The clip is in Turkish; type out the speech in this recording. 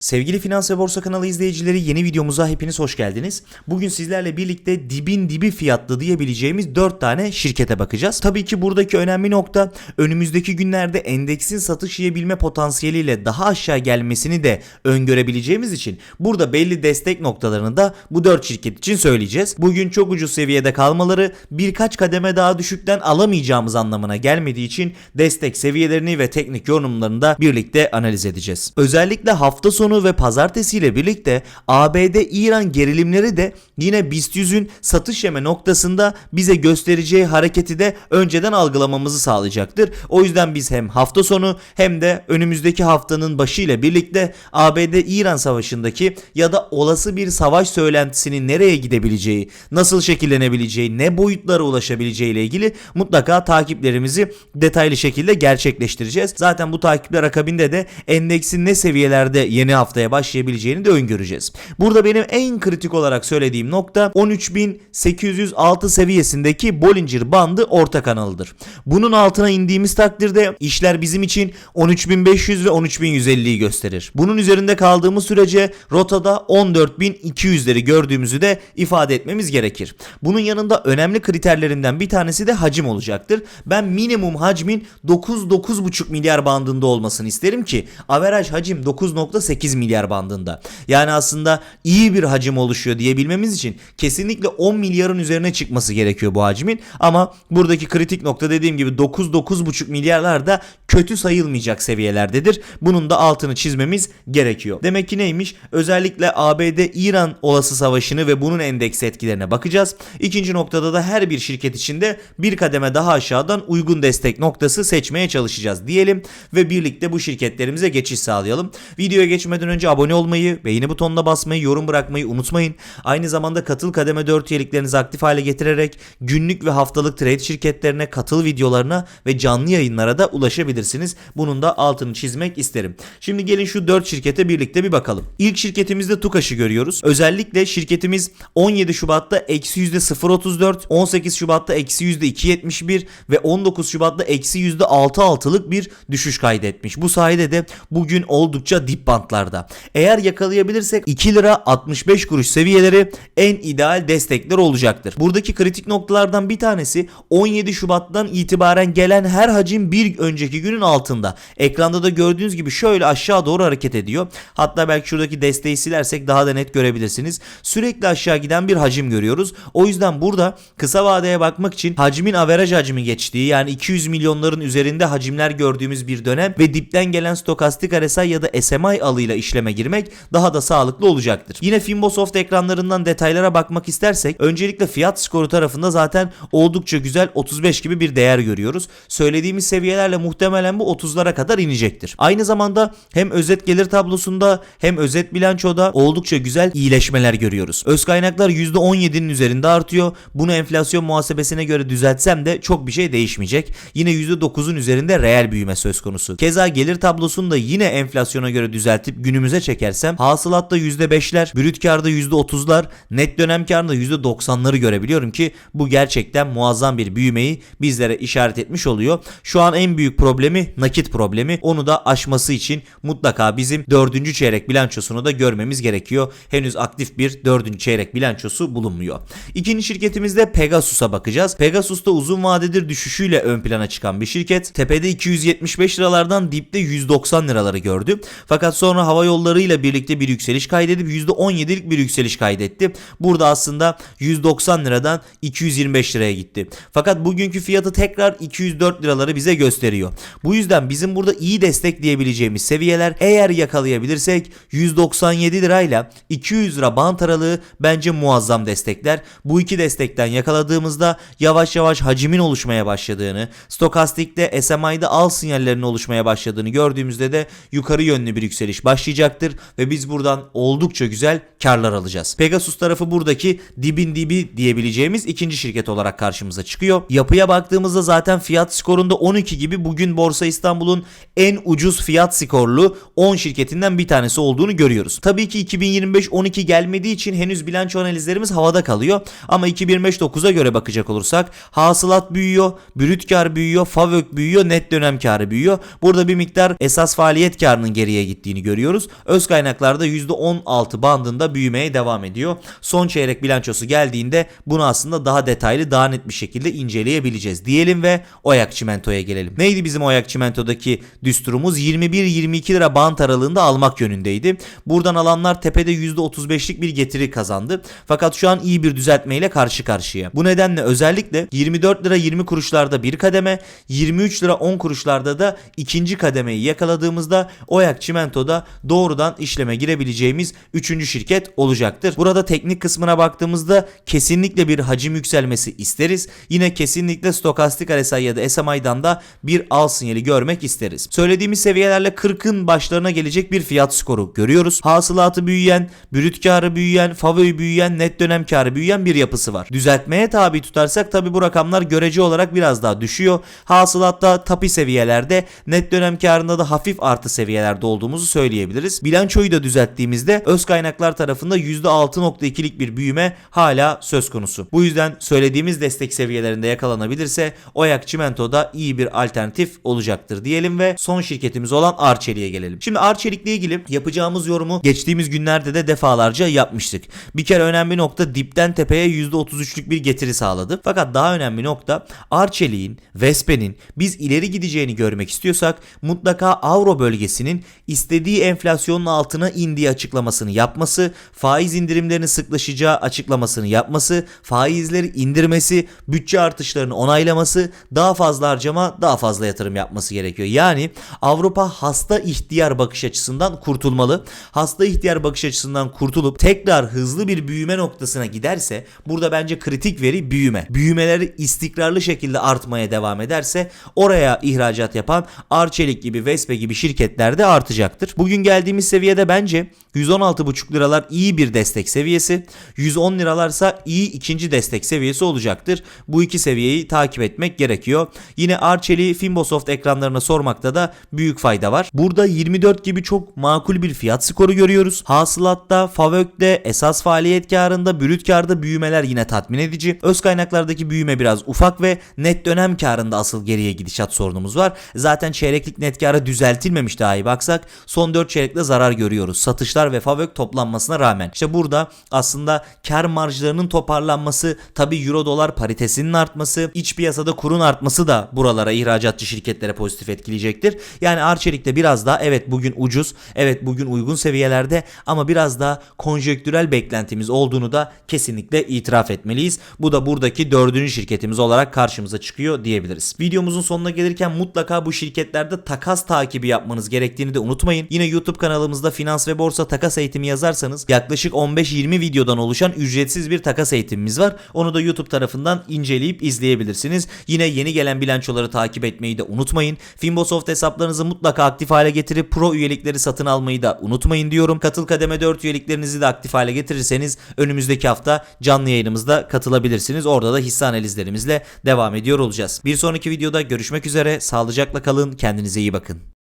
Sevgili Finans ve Borsa kanalı izleyicileri yeni videomuza hepiniz hoş geldiniz. Bugün sizlerle birlikte dibin dibi fiyatlı diyebileceğimiz 4 tane şirkete bakacağız. Tabii ki buradaki önemli nokta önümüzdeki günlerde endeksin satış yiyebilme potansiyeliyle daha aşağı gelmesini de öngörebileceğimiz için burada belli destek noktalarını da bu 4 şirket için söyleyeceğiz. Bugün çok ucuz seviyede kalmaları birkaç kademe daha düşükten alamayacağımız anlamına gelmediği için destek seviyelerini ve teknik yorumlarını da birlikte analiz edeceğiz. Özellikle hafta sonu ve pazartesi ile birlikte ABD-İran gerilimleri de yine BIST 100'ün satış yeme noktasında bize göstereceği hareketi de önceden algılamamızı sağlayacaktır. O yüzden biz hem hafta sonu hem de önümüzdeki haftanın başı ile birlikte ABD-İran savaşındaki ya da olası bir savaş söylentisinin nereye gidebileceği, nasıl şekillenebileceği, ne boyutlara ulaşabileceği ile ilgili mutlaka takiplerimizi detaylı şekilde gerçekleştireceğiz. Zaten bu takipler akabinde de endeksin ne seviyelerde yeni haftaya başlayabileceğini de öngöreceğiz. Burada benim en kritik olarak söylediğim nokta 13.806 seviyesindeki Bollinger bandı orta kanalıdır. Bunun altına indiğimiz takdirde işler bizim için 13.500 ve 13.150'yi gösterir. Bunun üzerinde kaldığımız sürece rotada 14.200'leri gördüğümüzü de ifade etmemiz gerekir. bunun yanında önemli kriterlerinden bir tanesi de hacim olacaktır. Ben minimum hacmin 9-9,5 milyar bandında olmasını isterim ki averaj hacim 9.8 milyar bandında. Yani aslında iyi bir hacim oluşuyor diyebilmemiz için kesinlikle 10 milyarın üzerine çıkması gerekiyor bu hacmin. Ama buradaki kritik nokta dediğim gibi 9-9,5 milyarlar da kötü sayılmayacak seviyelerdedir. Bunun da altını çizmemiz gerekiyor. Demek ki neymiş? Özellikle ABD-İran olası savaşını ve bunun endeks etkilerine bakacağız. İkinci noktada da her bir şirket içinde bir kademe daha aşağıdan uygun destek noktası seçmeye çalışacağız diyelim ve birlikte bu şirketlerimize geçiş sağlayalım. Videoya geçmeden önce abone olmayı, beğeni butonuna basmayı, yorum bırakmayı unutmayın. Aynı zamanda katıl kademe 4 üyeliklerinizi aktif hale getirerek günlük ve haftalık trade şirketlerine, katıl videolarına ve canlı yayınlara da ulaşabilirsiniz. Bunun da altını çizmek isterim. Şimdi gelin şu 4 şirkete birlikte bir bakalım. İlk şirketimizde TUKAŞ'ı görüyoruz. Özellikle şirketimiz 17 Şubat'ta eksi %0.34, 18 Şubat'ta eksi %2.71 ve 19 Şubat'ta eksi %6.6'lık bir düşüş kaydetmiş. Bu sayede de bugün oldukça dip bantlarda. Eğer yakalayabilirsek 2 lira 65 kuruş seviyeleri en ideal destekler olacaktır. Buradaki kritik noktalardan bir tanesi 17 Şubat'tan itibaren gelen her hacim bir önceki günün altında. Ekranda da gördüğünüz gibi şöyle aşağı doğru hareket ediyor. Hatta belki şuradaki desteği silersek daha da net görebilirsiniz. Sürekli aşağı giden bir hacim görüyoruz. O yüzden burada kısa vadeye bakmak için hacmin averaj hacmi geçtiği yani 200 milyonların üzerinde hacimler gördüğümüz bir dönem ve dipten gelen stokastik RSI ya da SMI alıyla işleme girmek daha da sağlıklı olacaktır. Yine Finbosoft ekranlarından detaylara bakmak istersek öncelikle fiyat skoru tarafında zaten oldukça güzel 35 gibi bir değer görüyoruz. Söylediğimiz seviyelerle muhtemelen bu 30'lara kadar inecektir. Aynı zamanda hem özet gelir tablosunda hem özet bilançoda oldukça güzel iyileşmeler görüyoruz. Öz kaynaklar %17'nin üzerinde artıyor. Bunu enflasyon muhasebesine göre düzeltsem de çok bir şey değişmeyecek. Yine %9'un üzerinde reel büyüme söz konusu. Keza gelir tablosunu da yine enflasyona göre düzeltip günümüze çekersem hasılatta %5'ler, brüt karda %30'lar, net dönem karında %90'ları görebiliyorum ki bu gerçekten muazzam bir büyümeyi bizlere işaret etmiş oluyor. Şu an en büyük problemi nakit problemi. Onu da aşması için mutlaka bizim 4. çeyrek bilançosunu da görmemiz gerekiyor. Henüz aktif bir 4. çeyrek bilançosu bulunmuyor. İkinci şirketimizde Pegasus'a bakacağız. Pegasus da uzun vadedir düşüşüyle ön plana çıkan bir şirket. Tepede 275 liralardan dipte 190 liraları gördü. Fakat sonra hava yollarıyla birlikte bir yükseliş kaydedip %17'lik bir yükseliş kaydetti. Burada aslında 190 liradan 225 liraya gitti. Fakat bugünkü fiyatı tekrar 204 liraları bize gösteriyor. Bu yüzden bizim burada iyi destek diyebileceğimiz seviyeler eğer yakalayabilirsek 197 lirayla 200 lira bant aralığı bence muazzam destekler. Bu iki destekten yakaladığımızda yavaş yavaş hacimin oluşmaya başladığını, stokastikte SMI'de al sinyallerinin oluşmaya başladığını gördüğümüzde de yukarı yönlü bir yükseliş başlayacaktır ve biz buradan oldukça güzel karlar alacağız. Pegasus tarafı buradaki dibin dibi diyebileceğimiz ikinci şirket olarak karşımıza çıkıyor. Yapıya baktığımızda zaten fiyat skorunda 12 gibi bugün Borsa İstanbul'un en ucuz fiyat skorlu 10 şirketinden bir tanesi olduğunu görüyoruz. Tabii ki 2025-12 gelmediği için henüz bilanço analizlerimiz havada kalıyor. Ama 2025-9'a göre bakacak olursak hasılat büyüyor, brüt kar büyüyor, favök büyüyor, net dönem karı büyüyor. Burada bir miktar esas faaliyet karının geriye gittiğini görüyoruz. Öz kaynaklarda %16 bandında büyümeye devam ediyor. Son çeyrek bilançosu geldiğinde bunu aslında daha detaylı daha net bir şekilde inceleyebileceğiz diyelim ve Oyak Çimento'ya gelelim. Neydi bizim Oyak Çimento'daki düsturumuz? 21-22 lira band aralığında almak yönündeydi. Buradan alanlar tepede %35'lik bir getiri kazandı. Fakat şu an iyi bir düzeltmeyle karşı karşıya. Bu nedenle özellikle 24 lira 20 kuruşlarda bir kademe, 23 lira 10 kuruşlarda da ikinci kademeyi yakaladığımızda Oyak Çimento'da doğrudan işleme girebileceğimiz 3. şirket olacaktır. Burada teknik kısmına baktığımızda kesinlikle bir hacim yükselmesi isteriz. Yine kesinlikle stokastik RSI ya da SMI'dan da bir al sinyali görmek isteriz. Söylediğimiz seviyelerle 40'ın başlarına gelecek bir fiyat skoru görüyoruz. Hasılatı büyüyen, brüt karı büyüyen, favori büyüyen, net dönem karı büyüyen bir yapısı var. Düzeltmeye tabi tutarsak tabi bu rakamlar görece olarak biraz daha düşüyor. Hasılatta tapi seviyelerde, net dönem karında da hafif artı seviyelerde olduğumuzu söyleyebiliriz. Bilançoyu da düzelttiğimizde öz kaynaklar tarafında %6.2'lik bir büyüme hala söz konusu. Bu yüzden söylediğimiz destek seviyelerinde yakalanabilirse Oyak Çimento'da iyi bir alternatif olacaktır diyelim ve son şirketimiz olan Arçelik'e gelelim. Şimdi Arçelik'le ilgili yapacağımız yorumu geçtiğimiz günlerde de defalarca yapmıştık. Bir kere önemli nokta dipten tepeye %33'lük bir getiri sağladı. Fakat daha önemli nokta Arçelik'in, Vespe'nin biz ileri gideceğini görmek istiyorsak mutlaka Avro bölgesinin istediği enflasyonun altına indiği açıklamasını yapması, faiz indirimlerinin sıklaşacağı açıklamasını yapması, faizleri indirmesi, bütçe artışlarını onaylaması, daha fazla harcama, daha fazla yatırım yapması gerekiyor. Yani Avrupa hasta ihtiyar bakış açısından kurtulmalı. Hasta ihtiyar bakış açısından kurtulup tekrar hızlı bir büyüme noktasına giderse burada bence kritik veri büyüme. Büyümeleri istikrarlı şekilde artmaya devam ederse oraya ihracat yapan Arçelik gibi Vespe gibi şirketler de artacaktır. Bugün geldiğimiz seviyede bence 116,5 liralar iyi bir destek seviyesi. 110 liralarsa iyi ikinci destek seviyesi olacaktır. Bu iki seviyeyi takip etmek gerekiyor. Yine Arçelik'i Finbosoft ekranlarına sormakta da büyük fayda var. Burada 24 gibi çok makul bir fiyat skoru görüyoruz. Hasılatta, Favök'te, esas faaliyet karında, brüt karda büyümeler yine tatmin edici. Öz kaynaklardaki büyüme biraz ufak ve net dönem karında asıl geriye gidişat sorunumuz var. Zaten çeyreklik net kara düzeltilmemiş daha iyi baksak son 4 çeyrekte zarar görüyoruz. Satışlar ve Favök toplanmasına rağmen. İşte burada aslında kar marjlarının toparlanması, tabi euro dolar paritesinin artması, iç piyasada kurun artması da buralara ihracatçı şirketlere pozitif etkileyecektir. Yani Arçelik'te biraz daha evet bugün ucuz, evet bugün uygun seviyelerde ama biraz daha konjektürel beklentimiz olduğunu da kesinlikle itiraf etmeliyiz. Bu da buradaki dördüncü şirketimiz olarak karşımıza çıkıyor diyebiliriz. Videomuzun sonuna gelirken mutlaka bu şirketlerde takas takibi yapmanız gerektiğini de unutmayın. Yine YouTube kanalımızda finans ve borsa takas eğitimi yazarsanız yaklaşık 15-20 videodan oluşan ücretsiz bir takas eğitimimiz var. Onu da YouTube tarafından inceleyip izleyebilirsiniz. Yine yeni gelen bilançoları takip etmeyi de unutmayın. Finbosoft hesaplarınızı mutlaka aktif hale getirip pro üyelikleri satın almayı da unutmayın diyorum. Katıl kademe 4 üyeliklerinizi de aktif hale getirirseniz önümüzdeki hafta canlı yayınımızda katılabilirsiniz. Orada da hisse analizlerimizle devam ediyor olacağız. Bir sonraki videoda görüşmek üzere. Sağlıcakla kalın. Kendinize iyi bakın.